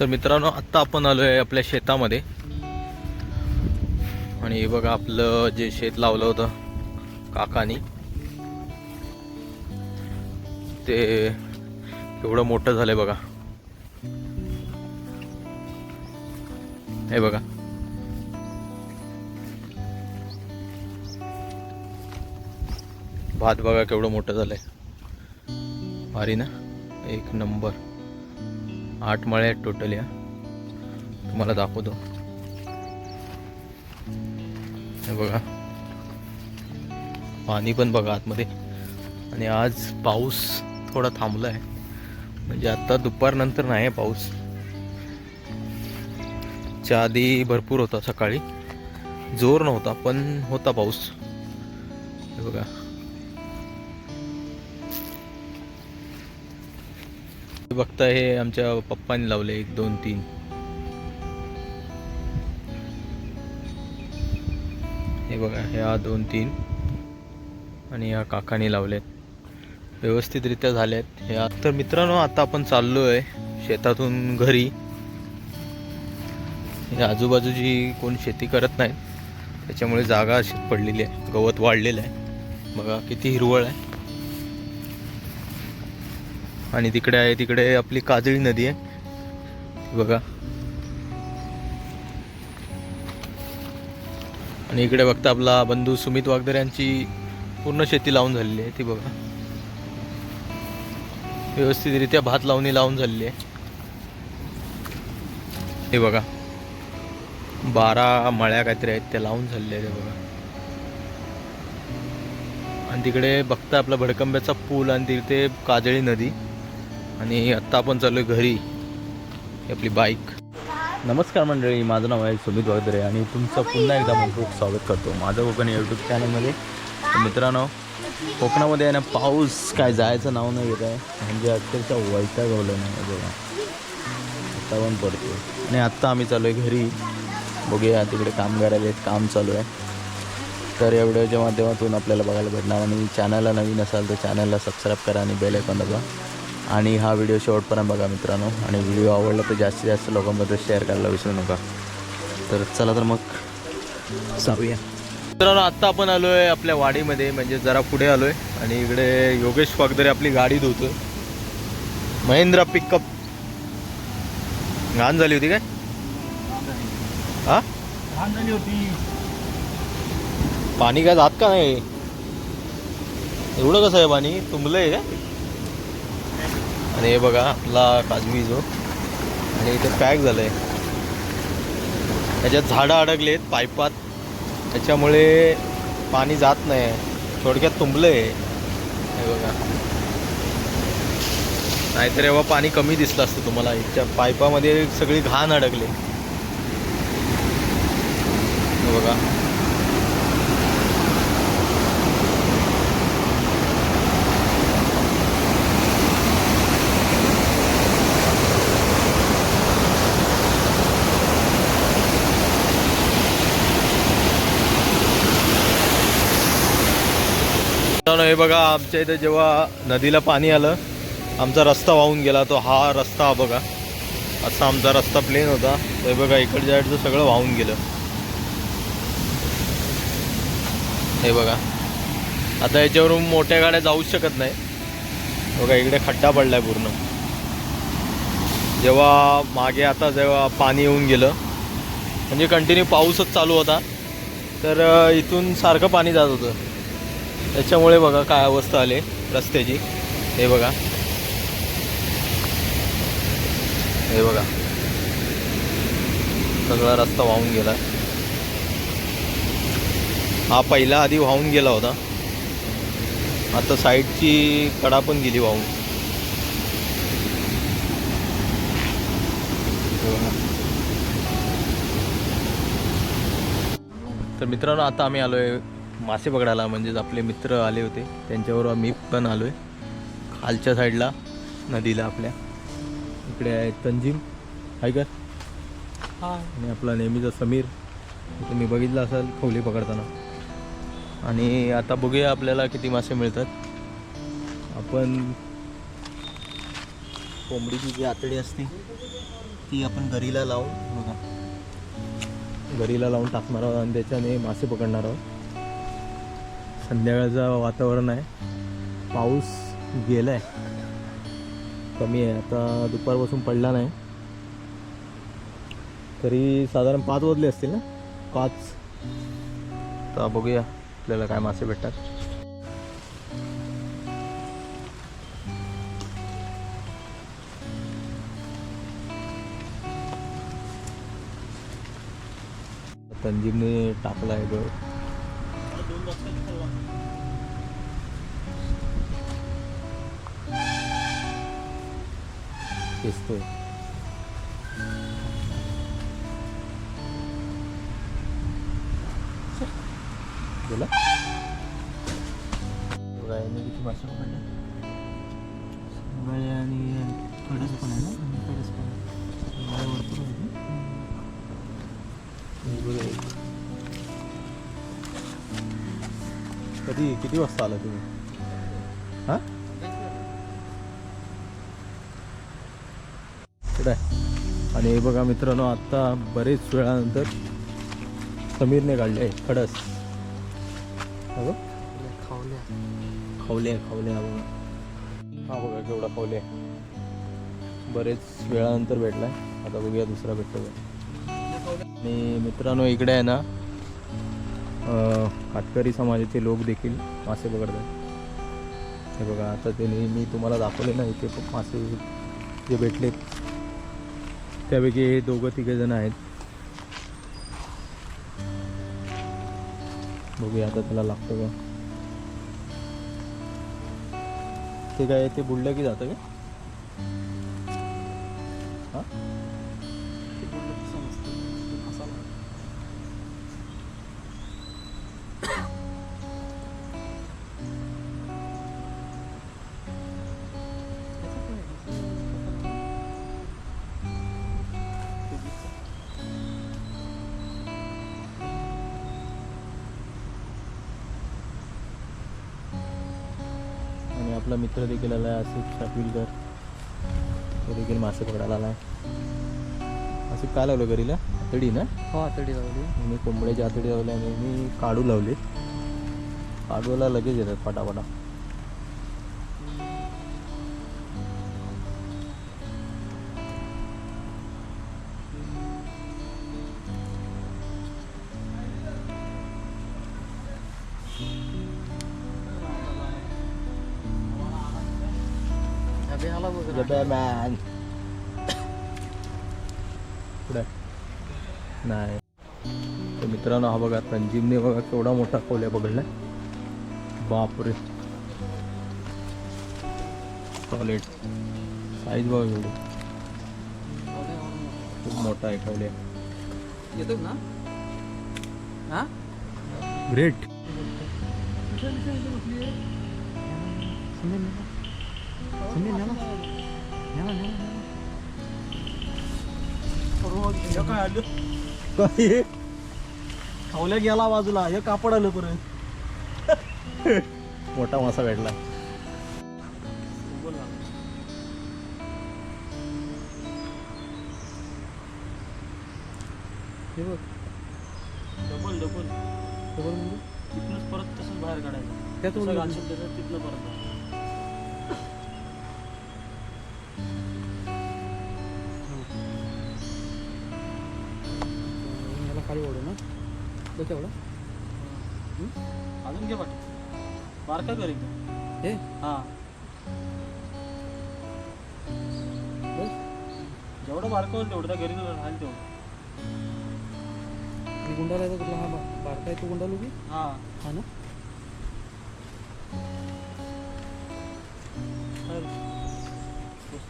तर मित्रांनो आत्ता आपण आलो आहे आपल्या शेतामध्ये. आणि हे बघा आपलं जे शेत लावलं होतं काकानी. ते एवढं मोठं झालंय बघा. हे बघा. भात बघा केवढं मोठं झालंय. भारी ना? एक नंबर. आठ मळे आहेत टोटल या. तुम्हाला दाखवतो. हे बघा. पाणी पण बघा आतमध्ये. आणि आज पाऊस थोडा थांबला आहे म्हणजे आता दुपारनंतर नाही आहे पाऊस. च्या आधी भरपूर होता सकाळी. जोर नव्हता पण होता पाऊस. हे बघा. बघता हे आमच्या पप्पांनी लावले एक दोन तीन. हे बघा ह्या दोन तीन. आणि या काकाने लावलेत. व्यवस्थितरित्या झाल्यात ह्या तर मित्रांनो आता आपण चाललो आहे शेतातून घरी. हे आजूबाजूची कोण शेती करत नाही त्याच्यामुळे जागा अशीच पडलेली आहे. गवत वाढलेलं आहे. बघा किती हिरवळ आहे. आणि तिकडे आहे तिकडे आपली काजळी नदी आहे. बघा. आणि इकडे बघता आपला बंधू सुमित वागदर यांची पूर्ण शेती लावून झालेली आहे ती बघा. व्यवस्थितरित्या भात लावणी लावून झालेली आहे. हे बघा. बारा मळ्या काहीतरी आहेत त्या लावून झालेल्या आहेत बघा. आणि तिकडे बघता आपला भडकंब्याचा पूल आणि तिथे काजळी नदी. आणि आत्ता आपण चालू आहे घरी आपली बाईक. नमस्कार मंडळी माझं नाव आहे सुमित वागदरे आणि तुमचं पुन्हा एकदा मनपूर्वक स्वागत करतो माझं कोकण यूट्यूब चॅनलमध्ये मित्रांनो कोकणामध्ये आहे ना पाऊस काय जायचं नाव नाही घेत आहे. म्हणजे अक्षरशः वैतागवलं नाही बघा आत्ता पण पडतो आणि आत्ता आम्ही चालू आहे घरी. बघूया तिकडे कामगार आले आहेत काम चालू आहे. तर या व्हिडिओच्या माध्यमातून आपल्याला बघायला भेटणार आणि चॅनलला नवीन असाल तर चॅनलला सबस्क्राईब करा आणि बेल आयकॉन दाबा. आणि हा व्हिडिओ शेवटपर्यंत बघा मित्रांनो. आणि व्हिडिओ आवडला तर जास्तीत जास्त लोकांमध्ये शेअर करायला विसरू नका. तर चला तर मग जाऊया. मित्रांनो आत्ता आपण आलो आहे आपल्या वाडीमध्ये म्हणजे जरा पुढे आलो आहे आणि इकडे योगेश वागदरे आपली गाडी धुतोय. महिंद्रा पिकअप घाण झाली होती काय? हा? घाण झाली होती पाणी काय जात का नाही? एवढं कसं आहे पाणी? तुंबलं आहे काय? आणि हे बघा आपला काजवी जो. आणि इथे पॅक झालं आहे त्याच्यात झाडं अडकले आहेत पाईपात. त्याच्यामुळे पाणी जात नाही थोडक्यात तुंबलं आहे हे बघा. नाहीतर एव्हा पाणी कमी दिसलं असतं तुम्हाला. इथच्या पाईपामध्ये सगळी घाण अडकली. हे बघा. हे बघा आमच्या इथे जेव्हा नदीला पाणी आलं आमचा रस्ता वाहून गेला. तो हा रस्ता हा बघा. असा आमचा रस्ता प्लेन होता. तर हे बघा इकडच्या साईडचं सगळं वाहून गेलं. हे बघा. आता याच्यावरून मोठ्या गाड्या जाऊच शकत नाही. बघा इकडे खड्डा पडलाय पूर्ण. जेव्हा मागे आता जेव्हा पाणी येऊन गेलं म्हणजे कंटिन्यू पाऊसच चालू होता. तर इथून सारखं पाणी जात होतं. त्याच्यामुळे बघा काय अवस्था आली रस्त्याची. हे बघा. हे बघा. सगळा रस्ता वाहून गेला. हा पहिला आधी वाहून गेला होता. आता साईडची कडा पण गेली वाहून. तर मित्रांनो आता आम्ही आलो आहे मासे पकडायला म्हणजेच आपले मित्र आले होते. त्यांच्यावर आम्ही पण आलो आहे खालच्या साईडला नदीला आपल्या. इकडे आहे तंजीम. हाय का हा आणि आपला नेहमीचा समीर. तुम्ही बघितलं असाल खवली पकडताना. आणि आता बघूया आपल्याला किती मासे मिळतात. आपण कोंबडीची जी आतडी असते ती आपण घरीला लावून बघा. घरीला लावून टाकणार आहोत आणि त्याच्याने मासे पकडणार आहोत. संध्याकाळचं वातावरण आहे. पाऊस गेला आहे कमी आहे. आता दुपारपासून पडला नाही. तरी साधारण पाच वाजले असतील ना? पाच. तर बघूया आपल्याला काय मासे भेटतात. तंजीमने टाकला आहे गड दिसतोय. बोला. बघा, याने किती मासे पकडले? शिंगाळे आणि कडस पण आहे ना? कडस पण. कधी किती वाजता आला तुम्ही? हां? ठीक आहे. आणि हे बघा मित्रांनो आत्ता बरेच वेळानंतर समीरने काढले. आहे खडस. हॅलो? खावले खावले हा बघा. हा बघा केवढा खावले. बरेच वेळानंतर भेटला आहे आता बघूया दुसरा भेटतो आणि मित्रांनो इकडे आहे ना कातकरी समाजाचे लोक देखील मासे पकडतात. हे बघा आता ते मी तुम्हाला दाखवले ना इथे खूप मासे जे भेटलेत. त्यापैकी हे दोघं तिघे जण आहेत. बघूया आता त्याला लागतो का. ते काय ते बुडलं की जातं का? हा? आपला मित्र देखील आला आहे आसिफ शापिलकर तो देखील मासे पकडायला आला आहे आसिफ काय लावलं घरीला? आतडी ना? हो आतडी लावली. मी कोंबड्याची आतडी लावली आणि मी काढू लावले. काढूला लगेच येतात पटापटा. Batman. पुढे नाही तर मित्रांनो हा बघा तंजीमने बघा केवढा मोठा कोल्या पकडलाय बापरे. टॉयलेट साईज बघा एवढी. खूप मोठा आहे खवल्या येतो ना? हा? ग्रेट काय आलं काय? खावल्या गेला बाजूला हे कापड आलं परत. मोठा मासा भेटला. हे बघ. डबल डबल डबल म्हणजे? तिथनंच परत तसंच बाहेर काढायचं. त्यात तसं. घालशील तिथनं परत. बघ तेवढा? अजून घे पाठी बारका कर एकदम हे? हा. बस. जेवढं बारकं होईल तेवढं त्या घरी राहील तेवढं. मी गुंडाला यायचा कुठला हा बा- बारका आहे तो गुंडा लोकी हा. हा ना?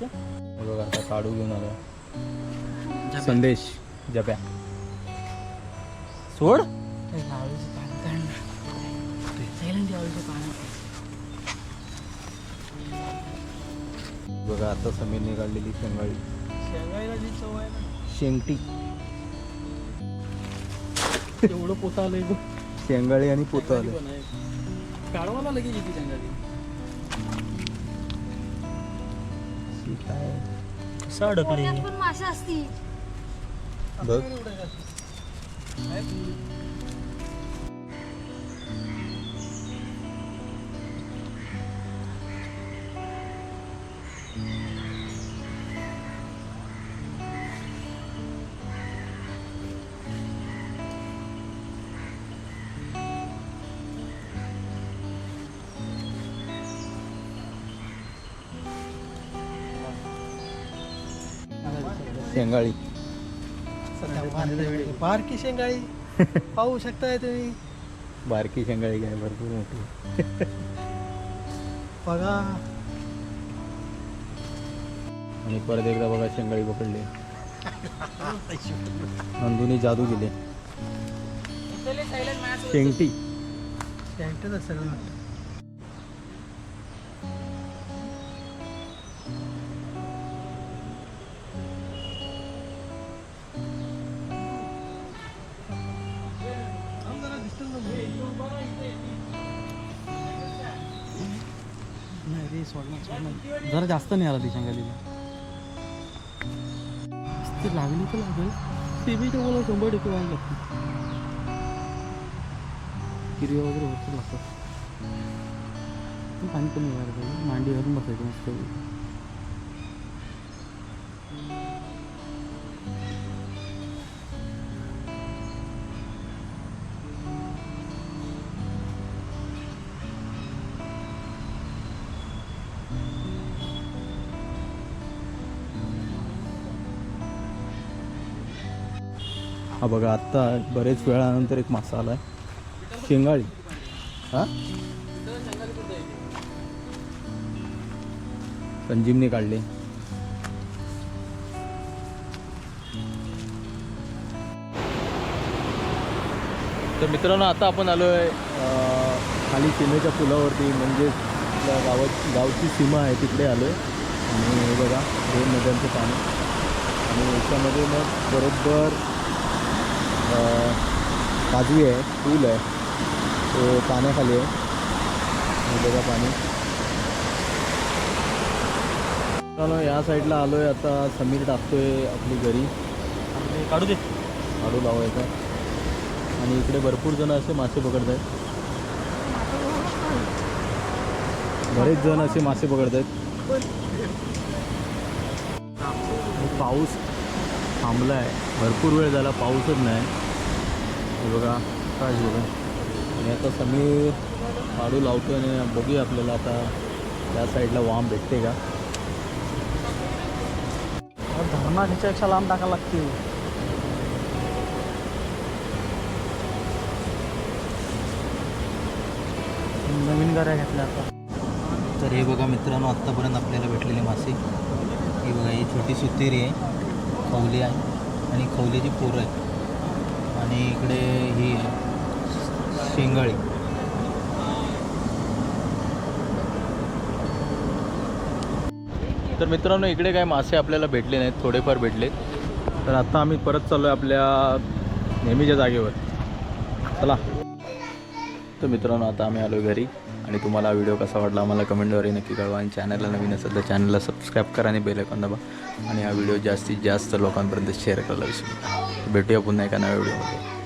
हे बघा आता काढू घेऊन आला संदेश जप्या. सोड. बघा आता समीरने काढलेली शेंगाळी. शेंगायला जी चव आहे ना. शेंगटी. एवढं पोता आलंय शेंगाळी आणि पोतं आलं. काढवायला लगेच येते आहे. कसं अडकले? मासे असतील. बघ. शेंगाळी. बारकी शेंगाळी? पाहू शकताय तुम्ही? बारकी शेंगाळी काय? भरपूर मोठी. बघा. आणि परत एकदा बघा शेंगाळी पकडली. नंदुनी जादू केली. शेंगटी. त्यांच्यात असेल जास्त नाही आला ती शेंगालीला ती लागली तर लागेल. ते बी तर मला शंभर टक्के व्हायला लागते. किरिया वगैरे भरपूर लागतात. पाणी कमी व्हायला पाहिजे. मांडी घालून बसायचं मस्त हा बघा आत्ता बरेच वेळानंतर एक मासा आहे. शेंगाळी. हा? संजीवने काढले. तर मित्रांनो आता आपण आलो आहे खाली सीमेच्या पुलावरती. म्हणजे आपल्या गावात गावची सीमा आहे तिकडे आलो आहे आणि हे बघा दोन नद्यांचं पाणी. आणि याच्यामध्ये मग बरोबर काजवी आहे पूल आहे. तो पाण्याखाली आहे. हे बघा पाणी. मित्रांनो या साईडला आलो आहे आता. समीर टाकतोय आपली घरी. काढू दे. काढू लावायचा आणि इकडे भरपूर जण असे मासे पकडत आहेत बरेच जण असे मासे पकडत आहेत पाऊस थांबला आहे भरपूर वेळ झाला पाऊसच नाही. हे बघा काय बघा आणि आता समीर काढू लावतो आणि बघूया आपल्याला आता त्या साईडला वाम भेटते का? धर्मा ह्याच्यापेक्षा लांब टाकायला लागते नवीन गाड्या घेतल्या आता. तर हे बघा मित्रांनो आत्तापर्यंत आपल्याला भेटलेले मासे ही बघा ही छोटी सुतेरी आहे. खवली आहे आणि खवलीची पोरं आहे आणि इकडे ही आहे शेंगाळी. तर मित्रांनो इकडे काय मासे आपल्याला भेटले नाहीत थोडेफार भेटले. तर आता आम्ही परत चाललो आहे आपल्या नेहमीच्या जागेवर. चला. तर मित्रांनो आता आम्ही आलो घरी. आणि तुम्हाला व्हिडिओ कसा वाटला आम्हाला कमेंटद्वारे नक्की कळवा. आणि चॅनलला नवीन असेल तर चॅनलला सबस्क्राईब करा आणि बेल दाबा. आणि हा व्हिडिओ जास्तीत जास्त लोकांपर्यंत शेअर करायला विसरू भेटूया पुन्हा एका नव्या व्हिडिओमध्ये.